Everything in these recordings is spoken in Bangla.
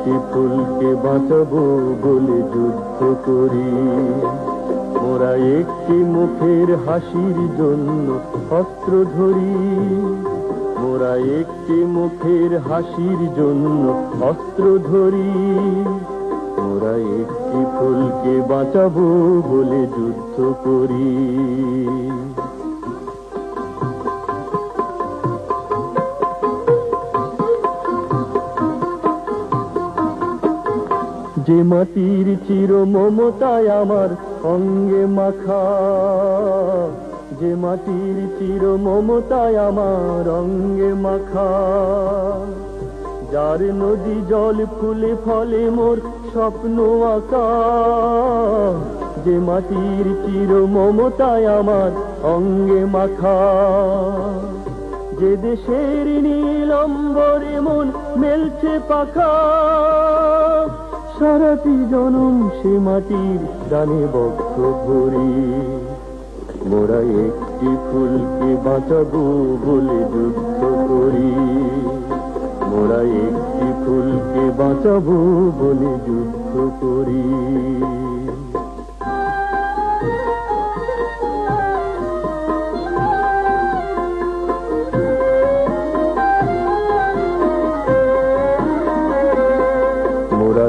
একটি ফুলকে বাঁচাবো বলে যুদ্ধ করি। মোরা একটি মুখের হাসির জন্য অস্ত্র ধরি। মোরা একটি মুখের হাসির জন্য অস্ত্র ধরি। মোরা একটি ফুলকে বাঁচাবো বলে যুদ্ধ করি। যে মাটির চির মমতায় আমার অঙ্গে মাখা, যে মাটির চির মমতায় আমার অঙ্গে মাখা, যার নদী জল ফুলে ফলে মোর স্বপ্ন আঁকা, যে মাটির চির মমতায় আমার অঙ্গে মাখা, যে দেশের নীলম্বরে মন মেলছে পাখা সারাটি জনম সে মাটির দানে বক্ত ভরি মোরা একটি ফুলকে বাঁচাবো বলে যুদ্ধ করি। মোরা একটি ফুলকে বাঁচাবো বলে যুদ্ধ করি।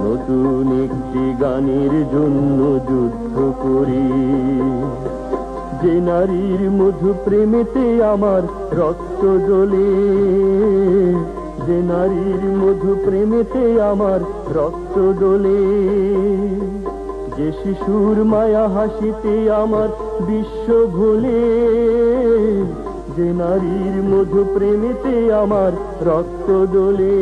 নতুন একটি গানের জন্য যুদ্ধ করি। যে নারীর মধু প্রেমেতে আমার রক্ত জ্বলে, যে নারীর মধু প্রেমেতে আমার রক্ত দোলে যে শিশুর মায়া হাসিতে আমার বিশ্ব ভুলে, যে নারীর মধু প্রেমেতে আমার রক্ত দোলে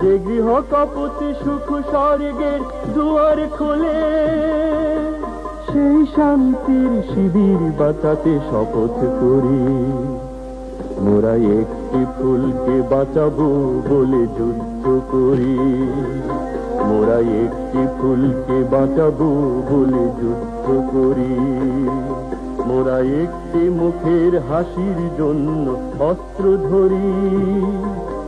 যে গৃহ কপতি সুখ স্বর্গের দুয়ার খোলে, সেই শান্তির শিবির বাঁচাতে শপথ করি। মোরা একটি ফুলকে বাঁচাবো বলে যুদ্ধ করি। মোরা একটি ফুলকে বাঁচাবো বলে যুদ্ধ করি। মোরা একটি মুখের হাসির জন্য অস্ত্র ধরি।